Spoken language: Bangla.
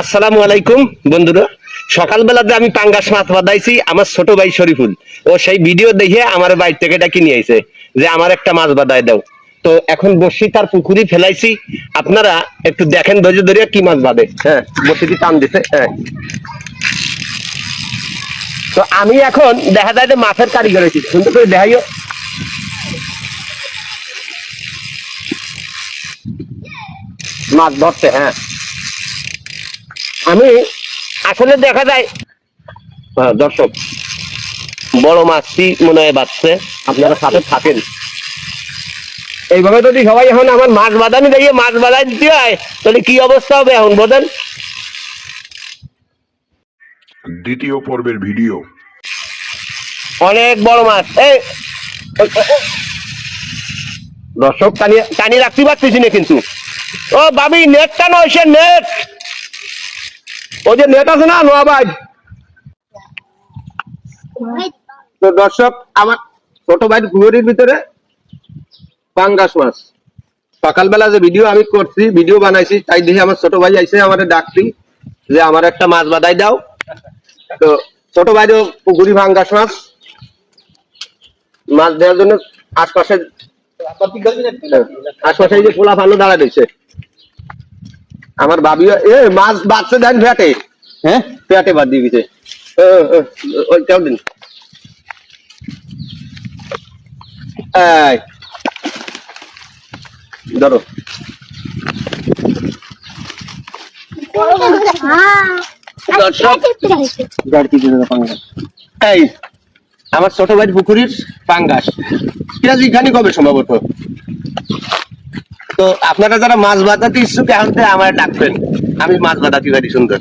আসসালামু আলাইকুম, বন্ধুরা। সকালবেলাতে আমি পাঙ্গাস মাছ বাঁধাইছি আমার ছোট ভাই শরীফুল। ও সেই ভিডিও দেখে আমার বাড়ি থেকে এটা কিনে আইছে যে, আমার একটা মাছ বাঁধাই দাও। তো এখন বসি তার পুকুরি ফেলাইছি। আপনারা একটু দেখেন ধৈর্য ধরে কি মাছ বাঁধে। হ্যাঁ বসিটি টান দিছে হ্যাঁ। তো আমি এখন দেখা যায় যে মাছের কারিগর হয়েছি। সুন্দর করে দেখাইও। মাছ ধরছে হ্যাঁ। আমি আসলে দেখা যায় হ্যাঁ, দর্শক বড় মাছটি মনে হয় বাঁচছে। আপনারা সাথে থাকেন। এইভাবে যদি সবাই এখন আমার মাছ বাঁধানি দেখে মাছ বাঁধাই দিতে হয় তাহলে কি অবস্থা হবে এখন বোঝেন দ্বিতীয় পর্বের ভিডিও। অনেক বড় মাছ। এই। দর্শক টানিয়ে টানিয়ে রাখতে পারতেছি না কিন্তু। ও বাবি নেটটা নয় সে নেট ও যে আছে না তো দর্শক, আমার ছোট ঘুরির ভিতরে পাঙ্গাস মাছ। সকালবেলা যে ভিডিও আমি করছি ভিডিও বানাইছি, তাই দেখে আমার ছোট ভাই আইসে আমার ডাকছি যে আমার একটা মাছ বাদাই দাও। তো ছোট ভাইও পুকুরি ভাঙ্গাস মাছ। মাছ দেওয়ার জন্য আশপাশে আশপাশে যে পোলা ফানো দাঁড়া দিচ্ছে আমার ভাবিও এ মাছ বাচ্চা দেন ফ্যাটে হ্যাঁ? ফ্যাটে বাদ দিয়ে ও, ওইটাও দিন। ধরো। আমার ছোট ভাই পুকুরির পাঙ্গাস। পেঁয়াজ এখানে কবে সম্ভবত তো আপনারা যারা মাছ বাজাতে ইচ্ছুক এখন আমার ডাকবেন। আমি মাছ বাজাতে পারি সুন্দর।